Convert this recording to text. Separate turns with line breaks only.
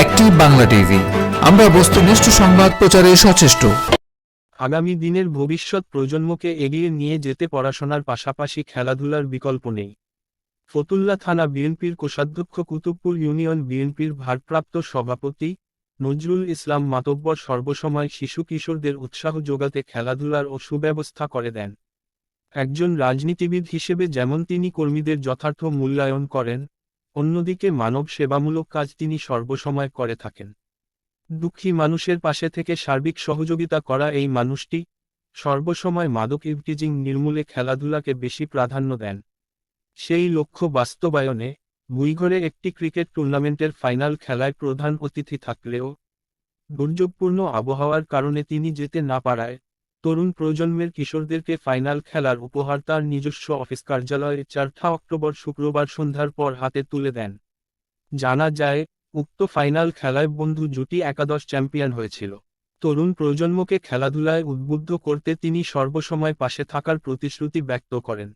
একটি বাংলা টিভি। আমরা বস্তুনিষ্ঠ সংবাদ প্রচারে সচেষ্ট।
আগামী দিনের ভবিষ্যৎ প্রজন্মকে এগিয়ে নিয়ে যেতে পড়াশোনার পাশাপাশি খেলাধুলার বিকল্প নেই। ফতুল্লা থানা বিএনপির কোষাধ্যক্ষ কুতুবপুর ইউনিয়ন বিএনপির ভারপ্রাপ্ত সভাপতি নজরুল ইসলাম মাতব্বর সর্বসময় শিশু কিশোরদের উৎসাহ যোগাতে খেলাধুলার ও সুব্যবস্থা করে দেন। একজন রাজনীতিবিদ হিসেবে যেমন তিনি কর্মীদের যথার্থ মূল্যায়ন করেন অন্যদিকে মানব সেবামূলক কাজ তিনি সর্বসময় করে থাকেন। দুঃখী মানুষের পাশে থেকে সার্বিক সহযোগিতা করা এই মানুষটি সর্বসময় মাদক ইভটিজিং নির্মূলে খেলাধুলাকে বেশি প্রাধান্য দেন। সেই লক্ষ্য বাস্তবায়নে ভুইঘরে একটি ক্রিকেট টুর্নামেন্টের ফাইনাল খেলায় প্রধান অতিথি থাকলেও দুর্যোগপূর্ণ আবহাওয়ার কারণে তিনি যেতে না পারায় তরুণ প্রজন্মের কিশোরদেরকে ফাইনাল খেলার উপহার তার নিজস্ব অফিস কার্যালয়ে চারঠা অক্টোবর শুক্রবার সন্ধ্যার পর হাতে তুলে দেন। জানা যায়, উক্ত ফাইনাল খেলায় বন্ধু জুটি একাদশ চ্যাম্পিয়ন হয়েছিল। তরুণ প্রজন্মকে খেলাধুলায় উদ্বুদ্ধ করতে তিনি সর্বসময় পাশে থাকার প্রতিশ্রুতি ব্যক্ত করেন।